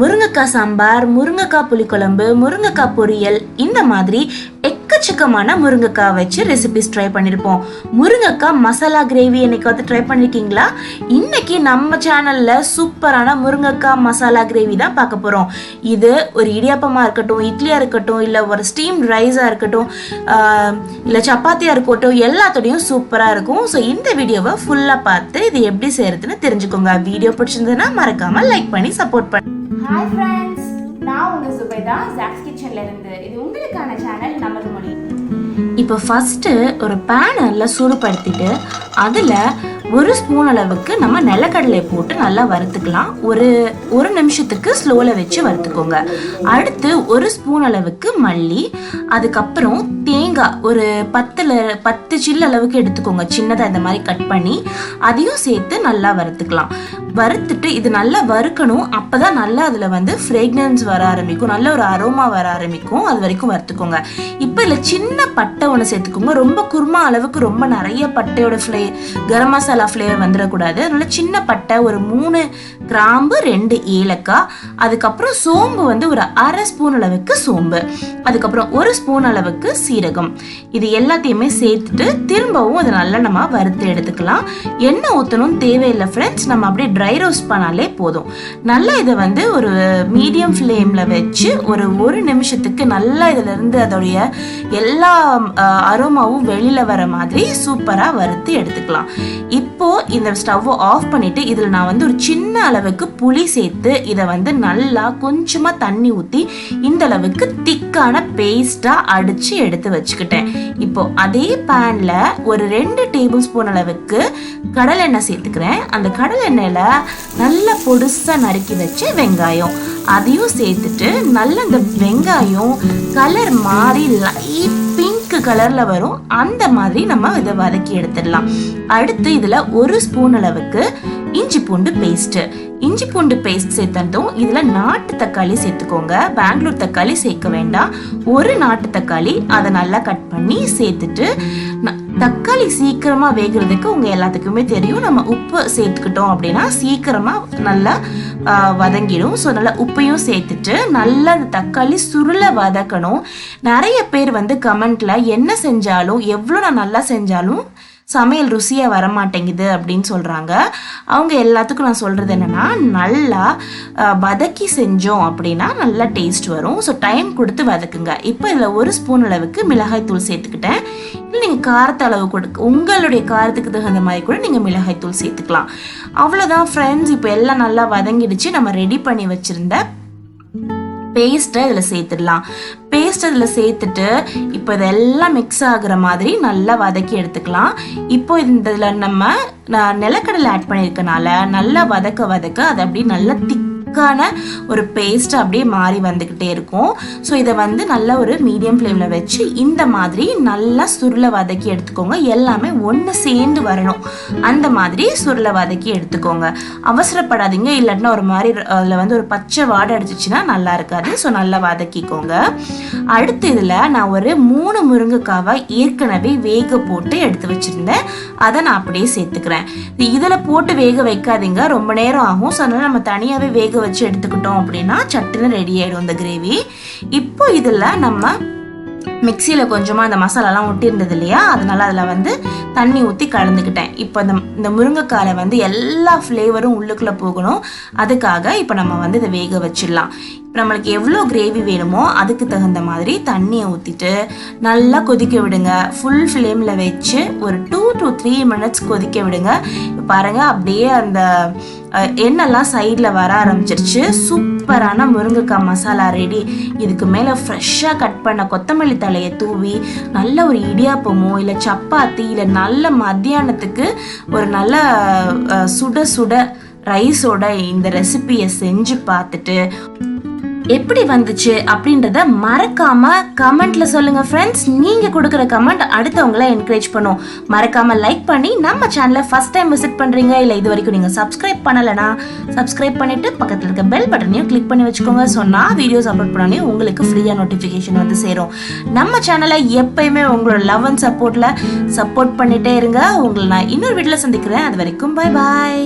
முருங்கைக்காய் சாம்பார் முருங்கைக்காய் புளிக்குழம்பு முருங்கைக்காய் பொரியல் இந்த மாதிரி எக்கச்சக்கமான முருங்கைக்காய் வச்சு ரெசிபிஸ் ட்ரை பண்ணியிருப்போம் முருங்கைக்காய் மசாலா கிரேவி என்னைக்காவது ட்ரை பண்ணியிருக்கீங்களா இன்னைக்கு நம்ம சேனலில் சூப்பரான முருங்கைக்காய் மசாலா கிரேவி தான் பார்க்க போகிறோம் இது ஒரு இடியாப்பமாக இருக்கட்டும் இட்லியாக இருக்கட்டும் இல்லை ஒரு ஸ்டீம் ரைஸாக இருக்கட்டும் இல்லை சப்பாத்தியாக இருக்கட்டும் எல்லாத்தோடையும் சூப்பராக இருக்கும். ஸோ இந்த வீடியோவை ஃபுல்லாக பார்த்து இது எப்படி செய்யறதுன்னு தெரிஞ்சுக்கோங்க. வீடியோ பிடிச்சிருந்ததுன்னா மறக்காமல் லைக் பண்ணி சப்போர்ட் பண்ணி. ஹாய் ஃப்ரெண்ட்ஸ் நான் உங்க சுபைதா ஜாக்ஸ் கிச்சன்ல இருந்து. இது உங்களுக்கான சேனல் நமது மொழி இப்போ ஃபஸ்ட்டு ஒரு பேன் நல்லா சூடுபடுத்திட்டு அதில் ஒரு ஸ்பூன் அளவுக்கு நம்ம நிலக்கடலை போட்டு நல்லா வறுத்துக்கலாம். ஒரு ஒரு நிமிஷத்துக்கு ஸ்லோவில் வச்சு வறுத்துக்கோங்க. அடுத்து ஒரு ஸ்பூன் அளவுக்கு மல்லி அதுக்கப்புறம் தேங்காய். ஒரு பத்தில் பத்து சில்லு அளவுக்கு எடுத்துக்கோங்க. சின்னதாக இந்த மாதிரி கட் பண்ணி அதையும் சேர்த்து நல்லா வறுத்துக்கலாம். வறுத்துட்டு இது நல்லா வறுக்கணும். அப்போ தான் நல்லா அதில் வந்து ஃப்ரேக்னன்ஸ் வர ஆரம்பிக்கும். நல்ல ஒரு அரோமா வர ஆரம்பிக்கும். அது வரைக்கும் வறுத்துக்கோங்க. இப்போ இல்லை சின்ன பட்டை ஒன்று சேர்த்துக்கோங்க. ரொம்ப குருமா அளவுக்கு ரொம்ப நிறைய பட்டையோட ஃப்ளே கரம் மசாலா ஃப்ளேவர் வந்துடக்கூடாது. அதனால சின்ன பட்டை ஒரு மூணு கிராம்பு ரெண்டு ஏலக்காய் அதுக்கப்புறம் சோம்பு வந்து ஒரு அரை ஸ்பூன் அளவுக்கு சோம்பு அதுக்கப்புறம் ஒரு ஸ்பூன் அளவுக்கு சீரகம். இது எல்லாத்தையுமே சேர்த்துட்டு திரும்பவும் அதை நல்லா நம்ம வறுத்து எடுத்துக்கலாம். எண்ணெய் ஊற்றணும் தேவையில்லை ஃப்ரெண்ட்ஸ் நம்ம அப்படியே ட்ரை ரோஸ்ட் பண்ணாலே போதும். நல்லா இதை வந்து ஒரு மீடியம் ஃப்ளேமில் வச்சு ஒரு ஒரு நிமிஷத்துக்கு நல்லா இதிலிருந்து அதோடைய எல்லா அரோமாவும் வெளியில் வர மாதிரி சூப்பராக வறுத்து எடுத்துக்கலாம். இப்போது இந்த ஸ்டவ்வை ஆஃப் பண்ணிவிட்டு இதில் நான் வந்து ஒரு சின்ன அளவுக்கு புளி சேர்த்து இதை வந்து நல்லா கொஞ்சமாக தண்ணி ஊற்றி இந்த அளவுக்கு திக்கான பேஸ்ட்டாக அடித்து எடுத்து வச்சுக்கிட்டேன். இப்போ அதே பேனில் ஒரு ரெண்டு டேபிள் ஸ்பூன் அளவுக்கு கடலெண்ணெய் சேர்த்துக்கிறேன். அந்த கடலெண்ணெயில் நல்லா பொடுசாக நறுக்கி வச்சு வெங்காயம். அதையும் சேர்த்துட்டு நல்ல இந்த வெங்காயம் கலர் மாறி லைட் பிங்க் கலரில் வரும். அந்த மாதிரி நம்ம இதை வதக்கி எடுத்துடலாம். அடுத்து இதில் ஒரு ஸ்பூன் அளவுக்கு இஞ்சி பூண்டு பேஸ்ட் இஞ்சி பூண்டு பேஸ்ட் சேர்த்ததும் இதில் நாட்டு தக்காளி சேர்த்துக்கோங்க. பெங்களூர் தக்காளி சேர்க்க வேண்டாம். ஒரு நாட்டு தக்காளி அதை நல்லா கட் பண்ணி சேர்த்துட்டு தக்காளி சீக்கிரமா வேகிறதுக்கு உங்க எல்லாத்துக்குமே தெரியும். நம்ம உப்பு சேர்த்துக்கிட்டோம் அப்படின்னா சீக்கிரமா நல்லா வதங்கிடும். ஸோ நல்லா உப்பையும் சேர்த்துட்டு நல்லா அந்த தக்காளி சுருள வதக்கணும். நிறைய பேர் வந்து கமெண்ட்ல என்ன செஞ்சாலும் எவ்வளோ நான் நல்லா செஞ்சாலும் சமையல் ருசியாக வரமாட்டேங்குது அப்படின்னு சொல்கிறாங்க அவங்க எல்லாத்துக்கும் நான் சொல்கிறது என்னென்னா நல்லா வதக்கி செஞ்சோம் அப்படின்னா நல்லா டேஸ்ட் வரும். ஸோ டைம் கொடுத்து வதக்குங்க. இப்போ இதில் ஒரு ஸ்பூன் அளவுக்கு மிளகாய் தூள் சேர்த்துக்கிட்டேன். இல்லை நீங்கள் காரத்து அளவு கொடுக்க உங்களுடைய காரத்துக்கு தகுந்த மாதிரி கூட நீங்கள் மிளகாய் தூள் சேர்த்துக்கலாம். அவ்வளோதான் ஃப்ரெண்ட்ஸ் இப்போ எல்லாம் நல்லா வதங்கிடுச்சு. நம்ம ரெடி பண்ணி வச்சுருந்த பேஸ்ட்டை இதில் சேர்த்துடலாம். பேஸ்ட் இதில் சேர்த்துட்டு இப்போ இதெல்லாம் மிக்ஸ் ஆகுற மாதிரி நல்லா வதக்கி எடுத்துக்கலாம். இப்போ இந்த இதில் நம்ம நான் நிலக்கடலை ஆட் பண்ணியிருக்கனால நல்லா வதக்க வதக்க அது அப்படியே நல்லா திக் திக்கான ஒரு பேஸ்ட் அப்படியே மாறி வந்துக்கிட்டே இருக்கும். ஸோ இதை வந்து நல்ல ஒரு மீடியம் ஃப்ளேமில் வச்சு இந்த மாதிரி நல்லா சுருளை வதக்கி எடுத்துக்கோங்க. எல்லாமே ஒன்று சேர்ந்து வரணும். அந்த மாதிரி சுருளை வதக்கி எடுத்துக்கோங்க. அவசரப்படாதீங்க. இல்லாட்டினா ஒரு மாதிரி அதில் வந்து ஒரு பச்சை வாடை அடிச்சிச்சுன்னா நல்லா இருக்காது. ஸோ நல்லா வதக்கிக்கோங்க. அடுத்து இதில் நான் ஒரு மூணு முருங்கைக்காவை ஏற்கனவே வேக போட்டு எடுத்து வச்சுருந்தேன். அதை நான் அப்படியே சேர்த்துக்கிறேன். இதில் போட்டு வேக வைக்காதீங்க. ரொம்ப நேரம் ஆகும். ஸோ அதனால் நம்ம தனியாகவே வேக வச்சு எடுத்துக்கிட்டோம் அப்படின்னா சட்டுன்னு ரெடி ஆகிடும் இந்த கிரேவி இப்போ இதில் நம்ம மிக்சியில் கொஞ்சமாக அந்த மசாலாலாம் ஒட்டியிருந்தது இல்லையா அதனால் அதில் வந்து தண்ணி ஊற்றி கலந்துக்கிட்டேன். இப்போ இந்த இந்த முருங்கைக்காலை வந்து எல்லா ஃப்ளேவரும் உள்ளுக்குள்ளே போகணும். அதுக்காக இப்போ நம்ம வந்து இதை வேக வச்சிடலாம். இப்போ நம்மளுக்கு எவ்வளோ கிரேவி வேணுமோ அதுக்கு தகுந்த மாதிரி தண்ணியை ஊற்றிட்டு நல்லா கொதிக்க விடுங்க. ஃபுல் ஃப்ளேமில் வச்சு ஒரு டூ டு த்ரீ மினிட்ஸ் கொதிக்க விடுங்க. பாருங்கள் அப்படியே அந்த எண்ணெய்லாம் சைடில் வர ஆரம்பிச்சிருச்சு. சூப்பரான முருங்கைக்காய் மசாலா ரெடி இதுக்கு மேலே ஃப்ரெஷ்ஷாக கட் பண்ண கொத்தமல்லி தலையை தூவி நல்ல ஒரு இடியாப்பமோ இல்லை சப்பாத்தி இல்லை நல்ல மத்தியானத்துக்கு ஒரு நல்ல சுட சுட ரைஸோட இந்த ரெசிபியை செஞ்சு பார்த்துட்டு எப்படி வந்துச்சு அப்படின்றத மறக்காம கமெண்ட்ல சொல்லுங்க ஃப்ரெண்ட்ஸ் நீங்க கொடுக்குற கமெண்ட் அடுத்தவங்களை என்கரேஜ் பண்ணும். மறக்காம லைக் பண்ணி நம்ம சேனலை ஃபர்ஸ்ட் டைம் விசிட் பண்றீங்க இல்ல இது வரைக்கும் நீங்க சப்ஸ்கிரைப் பண்ணலனா சப்ஸ்கிரைப் பண்ணிட்டு பக்கத்துல இருக்க பெல் பட்டனையும் கிளிக் பண்ணி வச்சுக்கோங்க. சொன்னா வீடியோஸ் அப்லோட் பண்ணோடனே உங்களுக்கு ஃப்ரீயா நோட்டிஃபிகேஷன் வந்து சேரும். நம்ம சேனலை எப்பயுமே உங்களோட லவ் அண்ட் சப்போர்ட்ல சப்போர்ட் பண்ணிட்டே இருங்க. உங்களை நான் இன்னொரு வீட்டில் சந்திக்கிறேன். அது வரைக்கும் பை பாய்